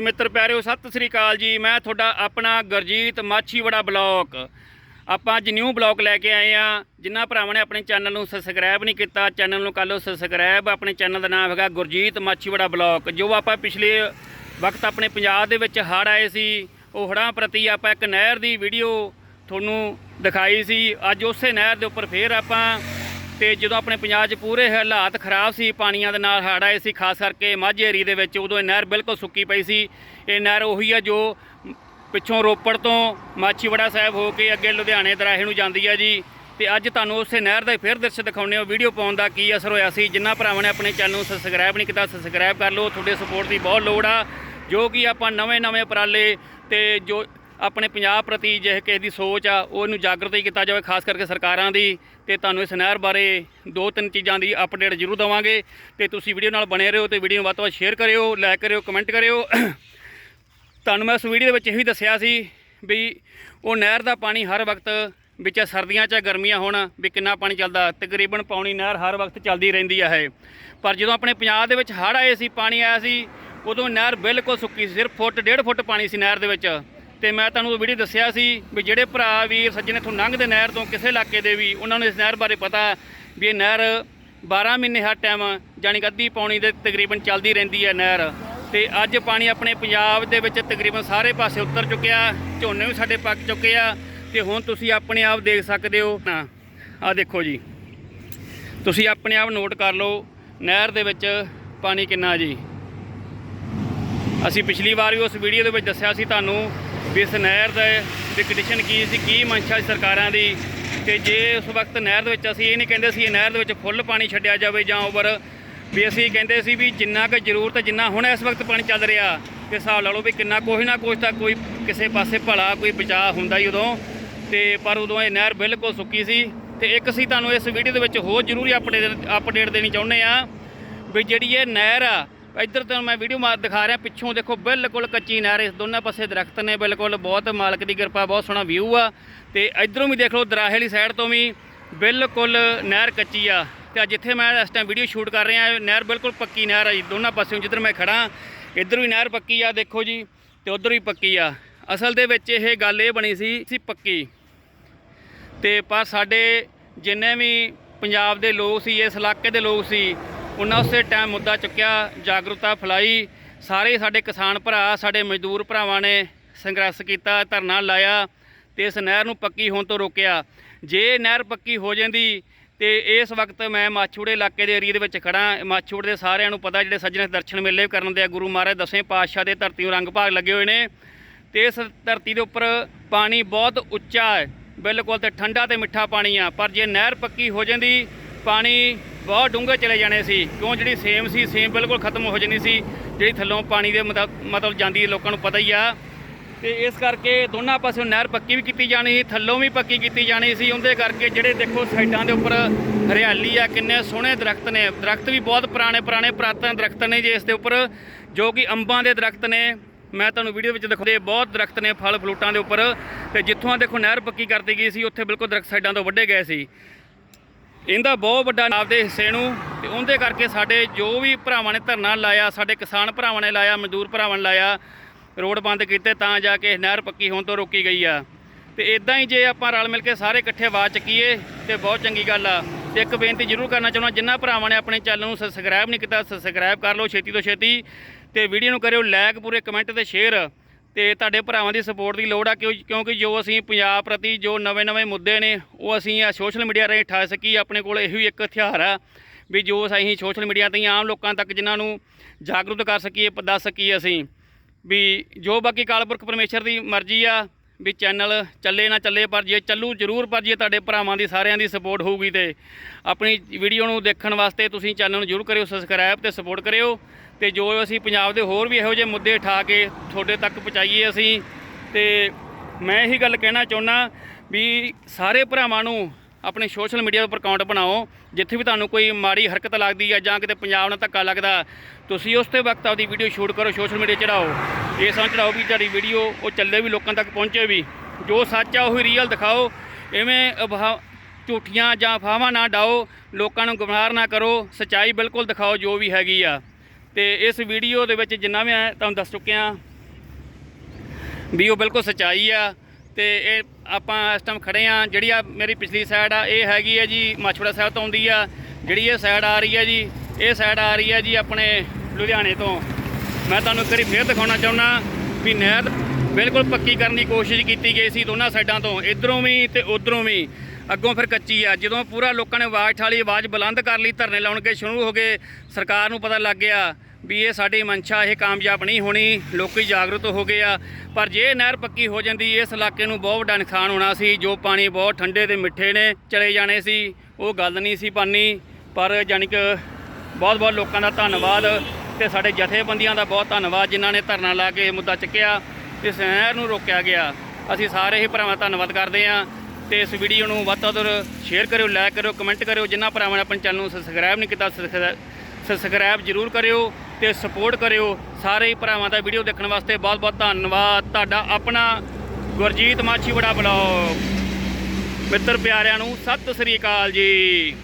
ਮਿੱਤਰ ਪਿਆਰਿਓ, ਸਤਿ ਸ੍ਰੀ ਅਕਾਲ ਜੀ। ਮੈਂ ਤੁਹਾਡਾ ਆਪਣਾ ਗੁਰਜੀਤ ਮਾਛੀਵਾੜਾ ਬਲੌਕ। ਆਪਾਂ ਅੱਜ ਨਿਊ ਬਲੌਕ ਲੈ ਕੇ ਆਏ ਆ ਜਿਨ੍ਹਾਂ ਭਰਾਵਾਂ ਨੇ ਆਪਣੇ ਚੈਨਲ ਨੂੰ ਸਬਸਕ੍ਰਾਈਬ ਨਹੀਂ ਕੀਤਾ, ਚੈਨਲ ਨੂੰ ਕਰ ਲਓ ਸਬਸਕ੍ਰਾਈਬ ਆਪਣੇ ਚੈਨਲ ਦਾ ਨਾਮ ਹੈਗਾ ਗੁਰਜੀਤ ਮਾਛੀਵਾੜਾ ਬਲੌਕ। ਜੋ ਆਪਾਂ ਪਿਛਲੇ ਵਕਤ ਆਪਣੇ ਪੰਜਾਬ ਦੇ ਵਿੱਚ ਹੜ੍ਹ ਆਏ ਸੀ, ਉਹ ਹੜ੍ਹਾਂ ਪ੍ਰਤੀ ਆਪਾਂ ਇੱਕ ਨਹਿਰ ਦੀ ਵੀਡੀਓ ਤੁਹਾਨੂੰ ਦਿਖਾਈ ਸੀ। ਅੱਜ ਉਸੇ ਨਹਿਰ ਦੇ ਉੱਪਰ ਫੇਰ ਆਪਾਂ ਤੇ ਜਦੋਂ ਆਪਣੇ ਪੰਜਾਬ 'ਚ ਪੂਰੇ ਹਾਲਾਤ ਖਰਾਬ ਸੀ, ਪਾਣੀਆਂ ਦੇ ਨਾਲ ਹੜ੍ਹ ਆਏ ਸੀ, ਖਾਸ ਕਰਕੇ ਮਾਝੇ ਏਰੀ ਦੇ ਵਿੱਚ, ਉਦੋਂ ਇਹ ਨਹਿਰ ਬਿਲਕੁਲ ਸੁੱਕੀ ਪਈ ਸੀ। ਇਹ ਨਹਿਰ ਉਹੀ ਆ ਜੋ ਪਿੱਛੋਂ ਰੋਪੜ ਤੋਂ ਮਾਛੀਵਾੜਾ ਸਾਹਿਬ ਹੋ ਕੇ ਅੱਗੇ ਲੁਧਿਆਣੇ ਦਰਾਹੇ ਨੂੰ ਜਾਂਦੀ ਆ ਜੀ। ਤੇ ਅੱਜ ਤੁਹਾਨੂੰ ਉਸੇ ਨਹਿਰ ਦਾ ਫਿਰ ਦ੍ਰਿਸ਼ ਦਿਖਾਉਂਦੇ ਹਾਂ। ਵੀਡੀਓ ਪਾਉਣ ਦਾ ਕੀ ਅਸਰ ਹੋਇਆ ਸੀ, ਜਿੰਨਾ ਭਰਾਵਾਂ ਨੇ ਆਪਣੇ ਚੈਨਲ ਨੂੰ ਸਬਸਕ੍ਰਾਈਬ ਨਹੀਂ ਕੀਤਾ ਸਬਸਕ੍ਰਾਈਬ ਕਰ ਲਓ। ਤੁਹਾਡੇ ਸਪੋਰਟ ਦੀ ਬਹੁਤ ਲੋੜ ਆ, ਜੋ ਕਿ ਆਪਾਂ ਨਵੇਂ-ਨਵੇਂ ਉਪਰਾਲੇ ਤੇ ਜੋ ਆਪਣੇ ਪੰਜਾਬ ਪ੍ਰਤੀ ਜਿਹੇ ਕਿਸੇ ਦੀ ਸੋਚ ਆ, ਉਹਨੂੰ ਜਾਗਰਤ ਹੀ ਕੀਤਾ ਜਾਵੇ, ਖਾਸ ਕਰਕੇ ਸਰਕਾਰਾਂ ਦੀ, ਤੇ ਤੁਹਾਨੂੰ ਇਸ ਨਹਿਰ ਬਾਰੇ ਦੋ ਤਿੰਨ ਚੀਜ਼ਾਂ ਦੀ ਅਪਡੇਟ ਜ਼ਰੂਰ ਦਵਾਂਗੇ। ਤੇ ਤੁਸੀਂ ਵੀਡੀਓ ਨਾਲ ਬਣੇ ਰਹੋ ਤੇ ਵੀਡੀਓ ਨੂੰ ਵੱਧ ਤੋਂ ਵੱਧ ਸ਼ੇਅਰ ਕਰਿਓ ਲਾਈਕ ਕਰਿਓ ਕਮੈਂਟ ਕਰਿਓ। ਤੁਹਾਨੂੰ ਮੈਂ ਉਸ ਵੀਡੀਓ ਦੇ ਵਿੱਚ ਇਹੀ ਦੱਸਿਆ ਸੀ ਵੀ ਉਹ ਨਹਿਰ ਦਾ ਪਾਣੀ ਹਰ ਵਕਤ ਵਿੱਚ ਸਰਦੀਆਂ 'ਚ ਗਰਮੀਆਂ ਹੋਣ, ਵੀ ਕਿੰਨਾ ਪਾਣੀ ਚੱਲਦਾ। ਤਕਰੀਬਨ ਪੌਣੀ ਨਹਿਰ ਹਰ ਵਕਤ ਚੱਲਦੀ ਰਹਿੰਦੀ ਆ ਇਹ। ਪਰ ਜਦੋਂ ਆਪਣੇ ਪੰਜਾਬ ਦੇ ਵਿੱਚ ਹੜ੍ਹ ਆਏ ਸੀ, ਪਾਣੀ ਆਇਆ ਸੀ, ਉਦੋਂ ਨਹਿਰ ਬਿਲਕੁਲ ਸੁੱਕੀ ਸੀ, ਸਿਰਫ ਫੁੱਟ, ਡੇਢ ਫੁੱਟ ਪਾਣੀ ਸੀ ਨਹਿਰ ਦੇ ਵਿੱਚ। ਤੇ ਮੈਂ ਤੁਹਾਨੂੰ ਵੀਡੀਓ ਦੱਸਿਆ ਸੀ ਵੀ ਜਿਹੜੇ ਭਰਾ ਵੀਰ ਸੱਜਣ ਇੱਥੋਂ ਲੰਘਦੇ ਨਹਿਰ ਤੋਂ ਕਿਸੇ ਇਲਾਕੇ ਦੇ ਵੀ, ਉਹਨਾਂ ਨੂੰ ਇਸ ਨਹਿਰ ਬਾਰੇ ਪਤਾ ਵੀ ਇਹ ਨਹਿਰ 12 ਮਹੀਨੇ ਹਰ ਟਾਈਮ ਜਾਣੀ ਕਿ ਅੱਧੀ ਪੌਣੀ ਦੇ ਤਕਰੀਬਨ ਚੱਲਦੀ ਰਹਿੰਦੀ ਹੈ ਨਹਿਰ। ਤੇ ਅੱਜ ਪਾਣੀ ਆਪਣੇ ਪੰਜਾਬ ਦੇ ਵਿੱਚ ਤਕਰੀਬਨ ਸਾਰੇ ਪਾਸੇ ਉਤਰ ਚੁੱਕਿਆ, ਝੋਨੇ ਵੀ ਸਾਡੇ ਪੱਕ ਚੁੱਕੇ ਆ, ਤੇ ਹੁਣ ਤੁਸੀਂ ਆਪਣੇ ਆਪ ਦੇਖ ਸਕਦੇ ਹੋ। ਨਾ ਆ ਦੇਖੋ ਜੀ। ਤੁਸੀਂ ਆਪਣੇ ਆਪ ਨੋਟ ਕਰ ਲਓ, ਨਹਿਰ ਦੇ ਵਿੱਚ ਪਾਣੀ ਕਿੰਨਾ ਜੀ। ਅਸੀਂ ਪਿਛਲੀ ਵਾਰ ਵੀ ਉਸ ਵੀਡੀਓ ਦੇ ਵਿੱਚ ਦੱਸਿਆ ਸੀ ਤੁਹਾਨੂੰ ਵੀ ਇਸ ਨਹਿਰ ਦਾ ਦੀ ਕੰਡੀਸ਼ਨ ਕੀ ਸੀ, ਕੀ ਮੰਸ਼ਾ ਸੀ ਸਰਕਾਰਾਂ ਦੀ? ਤੇ ਜੇ ਉਸ ਵਕਤ ਨਹਿਰ ਦੇ ਵਿੱਚ ਅਸੀਂ ਇਹ ਨਹੀਂ ਕਹਿੰਦੇ ਸੀ ਇਹ ਨਹਿਰ ਦੇ ਵਿੱਚ ਫੁੱਲ ਪਾਣੀ ਛੱਡਿਆ ਜਾਵੇ ਜਾਂ ਓਵਰ ਵੀ ਅਸੀਂ ਕਹਿੰਦੇ ਸੀ ਵੀ ਜਿੰਨਾ ਕੁ ਜ਼ਰੂਰਤ ਜਿੰਨਾ ਹੁਣ ਇਸ ਵਕਤ ਪਾਣੀ ਚੱਲ ਰਿਹਾ ਤੇ ਹਿਸਾਬ ਲਾ ਲਓ ਵੀ ਕਿੰਨਾ ਕੋਈ ਨਾ ਕੁਛ ਤਾਂ ਕੋਈ ਕਿਸੇ ਪਾਸੇ ਭਲਾ ਕੋਈ ਬਚਾਅ ਹੁੰਦਾ ਹੀ ਉਦੋਂ। ਤੇ ਪਰ ਉਦੋਂ ਇਹ ਨਹਿਰ ਬਿਲਕੁਲ ਸੁੱਕੀ ਸੀ। ਤੇ ਇੱਕ ਅਸੀਂ ਤੁਹਾਨੂੰ ਇਸ ਵੀਡੀਓ ਦੇ ਵਿੱਚ ਹੋਰ ਜ਼ਰੂਰੀ ਅਪਡੇਟ ਅਪਡੇਟ ਦੇਣੀ ਚਾਹੁੰਦੇ ਆ ਵੀ ਜਿਹੜੀ ਇਹ ਨਹਿਰ ਆ ਇੱਧਰ ਤੋਂ ਮੈਂ ਵੀਡੀਓ ਮਾਰ ਦਿਖਾ ਰਿਹਾ, ਪਿੱਛੋਂ ਦੇਖੋ ਬਿਲਕੁਲ ਕੱਚੀ ਨਹਿਰ ਇਸ ਦੋਨਾਂ ਪਾਸੇ ਦਰਖਤ ਨੇ ਬਿਲਕੁਲ ਬਹੁਤ ਮਾਲਕ ਦੀ ਕਿਰਪਾ, ਬਹੁਤ ਸੋਹਣਾ ਵਿਊ ਆ। ਤੇ ਇੱਧਰੋਂ ਵੀ ਦੇਖ ਲਓ, ਦਰਾਹੇ ਵਾਲੀ ਸਾਈਡ ਤੋਂ ਵੀ ਬਿਲਕੁਲ ਨਹਿਰ ਕੱਚੀ ਆ। ਤੇ ਜਿੱਥੇ ਮੈਂ ਇਸ ਟਾਈਮ ਵੀਡੀਓ ਸ਼ੂਟ ਕਰ ਰਿਹਾ, ਨਹਿਰ ਬਿਲਕੁਲ ਪੱਕੀ ਨਹਿਰ ਆ ਜੀ, ਦੋਨਾਂ ਪਾਸਿਓਂ ਜਿੱਧਰ ਮੈਂ ਖੜਾ ਇੱਧਰ ਵੀ ਨਹਿਰ ਪੱਕੀ ਆ, ਦੇਖੋ ਜੀ, ਤੇ ਉਧਰ ਵੀ ਪੱਕੀ ਆ। ਅਸਲ ਦੇ ਵਿੱਚ ਇਹ ਗੱਲ ਇਹ ਬਣੀ ਸੀ ਸੀ ਪੱਕੀ। ਤੇ ਪਰ ਸਾਡੇ ਜਿੰਨੇ ਵੀ ਪੰਜਾਬ ਦੇ ਲੋਕ ਸੀ, ਇਸ ਇਲਾਕੇ ਦੇ ਲੋਕ ਸੀ ਉਹਨਾਂ ਉਸੇ ਟਾਈਮ ਮੁੱਦਾ ਚੁੱਕਿਆ, ਜਾਗਰੂਕਤਾ ਫੈਲਾਈ। ਸਾਰੇ ਸਾਡੇ ਕਿਸਾਨ ਭਰਾ, ਸਾਡੇ ਮਜ਼ਦੂਰ ਭਰਾਵਾਂ ਨੇ ਸੰਘਰਸ਼ ਕੀਤਾ, ਧਰਨਾ ਲਾਇਆ ਤੇ ਇਸ ਨਹਿਰ ਨੂੰ ਪੱਕੀ ਹੋਣ ਤੋਂ ਰੋਕਿਆ। ਜੇ ਨਹਿਰ ਪੱਕੀ ਹੋ ਜਾਂਦੀ ਤੇ ਇਸ ਵਕਤ ਮੈਂ ਮਾਛੂੜੇ ਇਲਾਕੇ ਦੇ ਏਰੀਏ ਦੇ ਵਿੱਚ ਖੜਾ ਮਾਛੂੜ ਦੇ ਸਾਰਿਆਂ ਨੂੰ ਪਤਾ, ਜਿਹੜੇ ਸੱਜਣ ਦਰਸ਼ਨ ਮੇਲੇ ਕਰਨ ਦੇ ਆ, ਗੁਰੂ ਮਹਾਰਾਜ ਦਸਵੇਂ ਪਾਤਸ਼ਾਹ ਦੇ ਧਰਤੀ ਨੂੰ ਰੰਗ ਭਾਗ ਲੱਗੇ ਹੋਏ ਨੇ। ਤੇ ਇਸ ਧਰਤੀ ਦੇ ਉੱਪਰ ਪਾਣੀ ਬਹੁਤ ਉੱਚਾ ਹੈ। ਬਿਲਕੁਲ ਤੇ ਠੰਡਾ ਤੇ ਮਿੱਠਾ ਪਾਣੀ ਆ। ਪਰ ਜੇ ਨਹਿਰ ਪੱਕੀ ਹੋ ਜਾਂਦੀ, ਪਾਣੀ ਬਹੁਤ ਡੂੰਘੇ ਚਲੇ ਜਾਣੇ ਸੀ। ਕਿਉਂ ਜਿਹੜੀ ਸੇਮ ਸੀ ਸੇਮ ਬਿਲਕੁਲ ਖਤਮ ਹੋ ਜਾਣੀ ਸੀ। ਜਿਹੜੀ ਥੱਲੋਂ ਪਾਣੀ ਦੇ ਮਤਲਬ ਮਤਲਬ ਜਾਂਦੀ ਲੋਕਾਂ ਨੂੰ ਪਤਾ ਹੀ ਆ। ਤੇ ਇਸ ਕਰਕੇ ਦੋਨਾਂ ਪਾਸਿਓਂ ਨਹਿਰ ਪੱਕੀ ਵੀ ਕੀਤੀ ਜਾਣੀ ਸੀ, ਥੱਲੋਂ ਵੀ ਪੱਕੀ ਕੀਤੀ ਜਾਣੀ ਸੀ। ਉਹਦੇ ਕਰਕੇ ਜਿਹੜੇ ਦੇਖੋ ਸਾਈਡਾਂ ਦੇ ਉੱਪਰ ਹਰਿਆਲੀ ਆ, ਕਿੰਨੇ ਸੋਹਣੇ ਦਰਖਤ ਨੇ। ਦਰਖਤ ਵੀ ਬਹੁਤ ਪੁਰਾਣੇ ਪੁਰਾਣੇ, ਪੁਰਾਤਨ ਦਰਖਤ ਨੇ ਜੇ ਇਸ ਦੇ ਉੱਪਰ, ਜੋ ਕਿ ਅੰਬਾਂ ਦੇ ਦਰਖਤ ਨੇ। ਮੈਂ ਤੁਹਾਨੂੰ ਵੀਡੀਓ ਵਿੱਚ ਦਿਖਾਉਂਦੇ, ਬਹੁਤ ਦਰਖਤ ਨੇ ਫਲ ਫਲੂਟਾਂ ਦੇ ਉੱਪਰ। ਤੇ ਜਿੱਥੋਂ ਦੇਖੋ ਨਹਿਰ ਪੱਕੀ ਕਰਤੀ ਗਈ ਸੀ, ਉੱਥੇ ਬਿਲਕੁਲ ਦਰਖਤ ਸਾਈਡਾਂ ਤੋਂ ਵੱਢੇ ਗਏ ਸੀ। ਇਹਦਾ ਬਹੁਤ ਵੱਡਾ ਆਪਦੇ ਹਿੱਸੇ ਨੂੰ ਤੇ ਉਹਦੇ ਕਰਕੇ ਸਾਡੇ ਜੋ ਵੀ ਭਰਾਵਾਂ ਨੇ ਧਰਨਾ ਲਾਇਆ, ਸਾਡੇ ਕਿਸਾਨ ਭਰਾਵਾਂ ਨੇ ਲਾਇਆ, ਮਜ਼ਦੂਰ ਭਰਾਵਾਂ ਨੇ ਲਾਇਆ, ਰੋਡ ਬੰਦ ਕੀਤੇ ਤਾਂ ਜਾ ਕੇ ਨਹਿਰ ਪੱਕੀ ਹੋਣ ਤੋਂ ਰੋਕੀ ਗਈ ਆ। ਤੇ ਇਦਾਂ ਹੀ ਜੇ ਆਪਾਂ ਰਲ ਮਿਲ ਕੇ ਸਾਰੇ ਇਕੱਠੇ ਆਵਾਜ਼ ਚੱਕੀਏ ਤੇ ਬਹੁਤ ਚੰਗੀ ਗੱਲ ਆ। ਤੇ ਇੱਕ ਬੇਨਤੀ ਜ਼ਰੂਰ ਕਰਨਾ ਚਾਹੁੰਦਾ ਜਿਨ੍ਹਾਂ ਭਰਾਵਾਂ ਨੇ ਆਪਣੇ ਚੈਨਲ ਨੂੰ ਸਬਸਕ੍ਰਾਈਬ ਨਹੀਂ ਕੀਤਾ ਸਬਸਕ੍ਰਾਈਬ ਕਰ ਲਓ, ਛੇਤੀ ਤੋਂ ਛੇਤੀ। ਤੇ ਵੀਡੀਓ ਨੂੰ ਕਰਿਓ ਲਾਈਕ ਪੂਰੇ ਕਮੈਂਟ ਤੇ ਸ਼ੇਅਰ ਤੇ ਤੁਹਾਡੇ ਭਰਾਵਾਂ ਦੀ ਸਪੋਰਟ ਦੀ ਲੋੜ ਆ, ਕਿਉਂ ਕਿਉਂਕਿ ਜੋ ਅਸੀਂ ਪੰਜਾਬ ਪ੍ਰਤੀ ਜੋ ਨਵੇਂ-ਨਵੇਂ ਮੁੱਦੇ ਨੇ, ਉਹ ਅਸੀਂ ਸੋਸ਼ਲ ਮੀਡੀਆ ਰਾਹੀਂ ਠਾ ਸਕੀ, ਆਪਣੇ ਕੋਲ ਇਹੋ ਹੀ ਇੱਕ ਹਥਿਆਰ ਆ ਵੀ ਜੋ ਅਸੀਂ ਸੋਸ਼ਲ ਮੀਡੀਆ ਤੇ ਆਮ ਲੋਕਾਂ ਤੱਕ ਜਿਨ੍ਹਾਂ ਨੂੰ ਜਾਗਰੂਕ ਕਰ ਸਕੀਏ, ਦੱਸ ਸਕੀਏ ਅਸੀਂ ਵੀ ਜੋ ਬਾਕੀ ਕਾਲਪੁਰਖ ਪਰਮੇਸ਼ਰ ਦੀ ਮਰਜ਼ੀ ਆ ਵੀ ਚੈਨਲ ਚੱਲੇ ਨਾ ਚੱਲੇ ਪਰ ਜੇ ਚੱਲੂ ਜ਼ਰੂਰ ਪਰ ਜੇ ਤੁਹਾਡੇ ਭਰਾਵਾਂ ਦੀ ਸਾਰਿਆਂ ਦੀ ਸਪੋਰਟ ਹੋਊਗੀ ਤੇ ਆਪਣੀ ਵੀਡੀਓ ਨੂੰ ਦੇਖਣ ਵਾਸਤੇ ਤੁਸੀਂ ਚੈਨਲ ਨੂੰ ਜ਼ਰੂਰ ਕਰਿਓ ਸਬਸਕ੍ਰਾਈਬ ਤੇ ਸਪੋਰਟ ਕਰਿਓ ਤੇ ਜੋ ਅਸੀਂ ਪੰਜਾਬ ਦੇ ਹੋਰ ਵੀ ਇਹੋ ਜਿਹੇ ਮੁੱਦੇ ਉਠਾ ਕੇ ਤੁਹਾਡੇ ਤੱਕ ਪਹੁੰਚਾਈਏ ਅਸੀਂ ਤੇ ਮੈਂ ਇਹੀ ਗੱਲ ਕਹਿਣਾ ਚਾਹੁੰਦਾ ਵੀ ਸਾਰੇ ਭਰਾਵਾਂ ਨੂੰ ਆਪਣੇ ਸੋਸ਼ਲ ਮੀਡੀਆ ਉੱਪਰ ਅਕਾਊਂਟ ਬਣਾਓ, ਜਿੱਥੇ ਵੀ ਤੁਹਾਨੂੰ ਕੋਈ ਮਾੜੀ ਹਰਕਤ ਲੱਗਦੀ ਹੈ ਜਾਂ ਕਿਤੇ ਪੰਜਾਬ ਨਾਲ ਧੱਕਾ ਲੱਗਦਾ, ਤੁਸੀਂ ਉਸ ਤੇ ਵਕਤ ਆਪਦੀ ਵੀਡੀਓ ਸ਼ੂਟ ਕਰੋ, ਸੋਸ਼ਲ ਮੀਡੀਆ ਚੜਾਓ। ਇਹ ਸਮਝ ਚੜਾਓ ਵੀ ਤੁਹਾਡੀ ਵੀਡੀਓ ਉਹ ਚੱਲੇ ਵੀ, ਲੋਕਾਂ ਤੱਕ ਪਹੁੰਚੇ ਵੀ। ਜੋ ਸੱਚ ਆ, ਉਹ ਹੀ ਰੀਅਲ ਦਿਖਾਓ। ਐਵੇਂ ਅਫਵਾਹ, ਝੂਠੀਆਂ ਜਾਂ ਅਫਵਾਹਾਂ ਨਾ ਡਾਓ, ਲੋਕਾਂ ਨੂੰ ਗੁੰਮਰਾਹ ਨਾ ਕਰੋ। ਸਚਾਈ ਬਿਲਕੁਲ ਦਿਖਾਓ ਜੋ ਵੀ ਹੈਗੀ ਆ। ਤੇ ਇਸ ਵੀਡੀਓ ਦੇ ਵਿੱਚ ਜਿੰਨਾ ਮੈਂ ਤੁਹਾਨੂੰ ਦੱਸ ਚੁੱਕਿਆ, ਵੀ ਉਹ ਬਿਲਕੁਲ ਸਚਾਈ ਆ। ਤੇ ਇਹ ਆਪਾਂ ਇਸ ਟਾਈਮ ਖੜੇ ਆ ਜਿਹੜੀ ਆ ਮੇਰੀ ਪਿਛਲੀ ਸਾਈਡ ਆ, ਇਹ ਹੈਗੀ ਆ ਜੀ, ਮਾਛੜਾ ਸਾਹਿਬ ਤੋਂ ਆਉਂਦੀ ਆ। ਜਿਹੜੀ ਇਹ ਸਾਈਡ ਆ ਰਹੀ ਆ ਜੀ, ਇਹ ਸਾਈਡ ਆ ਰਹੀ ਆ ਜੀ ਆਪਣੇ ਲੁਧਿਆਣੇ ਤੋਂ। ਮੈਂ ਤੁਹਾਨੂੰ ਇੱਕ ਵਾਰੀ ਫੇਰ ਦਿਖਾਉਣਾ ਚਾਹੁੰਦਾ ਵੀ ਨਹਿਰ ਬਿਲਕੁਲ ਪੱਕੀ ਕਰਨ ਦੀ ਕੋਸ਼ਿਸ਼ ਕੀਤੀ ਗਈ ਸੀ ਦੋਨਾਂ ਸਾਈਡਾਂ ਤੋਂ, ਇਧਰੋਂ ਵੀ ਤੇ ਉਧਰੋਂ ਵੀ। ਅੱਗੋਂ ਫਿਰ ਕੱਚੀ ਆ। ਜਦੋਂ ਪੂਰਾ ਲੋਕਾਂ ਨੇ ਆਵਾਜ਼ ਠਾਲੀ, ਆਵਾਜ਼ ਬੁਲੰਦ ਕਰ ਲਈ, ਧਰਨੇ ਲਾਉਣ ਕੇ ਸ਼ੁਰੂ ਹੋ ਗਏ, ਸਰਕਾਰ ਨੂੰ ਪਤਾ ਲੱਗ ਗਿਆ। ਵੀ ਇਹ ਸਾਡੀ ਮਨਸ਼ਾ, ਇਹ ਕਾਮਯਾਬ ਨਹੀਂ ਹੋਣੀ, ਲੋਕੀ ਜਾਗਰੂਕ ਹੋ ਗਏ ਆ। ਪਰ ਜੇ ਨਹਿਰ ਪੱਕੀ ਹੋ ਜਾਂਦੀ, ਇਸ ਇਲਾਕੇ ਨੂੰ ਬਹੁਤ ਵੱਡਾ ਨੁਕਸਾਨ ਹੋਣਾ ਸੀ। ਜੋ ਪਾਣੀ ਬਹੁਤ ਠੰਡੇ ਤੇ ਮਿੱਠੇ ਨੇ, ਚਲੇ ਜਾਣੇ ਸੀ, ਉਹ ਗੱਲ ਨਹੀਂ ਸੀ ਪਾਣੀ ਪਰ ਜਾਣੀ ਕਿ ਬਹੁਤ ਬਹੁਤ ਲੋਕਾਂ ਦਾ ਧੰਨਵਾਦ ਤੇ ਸਾਡੇ ਜਥੇਬੰਦੀਆਂ ਦਾ ਬਹੁਤ ਧੰਨਵਾਦ, ਜਿਨ੍ਹਾਂ ਨੇ ਧਰਨਾ ਲਾ ਕੇ ਇਹ ਮੁੱਦਾ ਚੱਕਿਆ ਤੇ ਇਸ ਨਹਿਰ ਨੂੰ ਰੋਕਿਆ ਗਿਆ। ਅਸੀਂ ਸਾਰੇ ਹੀ ਭਰਾਵਾਂ ਦਾ ਧੰਨਵਾਦ ਕਰਦੇ ਹਾਂ ਤੇ ਇਸ ਵੀਡੀਓ ਨੂੰ ਵੱਧ ਤੋਂ ਵੱਧ ਸ਼ੇਅਰ ਕਰਿਓ, ਲਾਈਕ ਕਰਿਓ, ਕਮੈਂਟ ਕਰਿਓ। ਜਿਨ੍ਹਾਂ ਭਰਾਵਾਂ ਨੇ ਆਪਣੇ ਚੈਨਲ ਨੂੰ ਸਬਸਕ੍ਰਾਈਬ ਨਹੀਂ ਕੀਤਾ ਸਬਸਕ੍ਰਾਈਬ ਜ਼ਰੂਰ ਕਰਿਓ। ਤੇ ਸਪੋਰਟ ਕਰਿਓ ਸਾਰੇ ਹੀ ਭਰਾਵਾਂ ਦਾ ਵੀਡੀਓ ਦੇਖਣ ਵਾਸਤੇ ਬਹੁਤ ਬਹੁਤ ਧੰਨਵਾਦ। ਤੁਹਾਡਾ ਆਪਣਾ ਗੁਰਜੀਤ ਮਾਛੀ ਮਾਛੀਵਾੜਾ ਬਲੌਗ ਮਿੱਤਰ ਪਿਆਰਿਆਂ ਨੂੰ ਸਤਿ ਸ੍ਰੀ ਅਕਾਲ ਜੀ।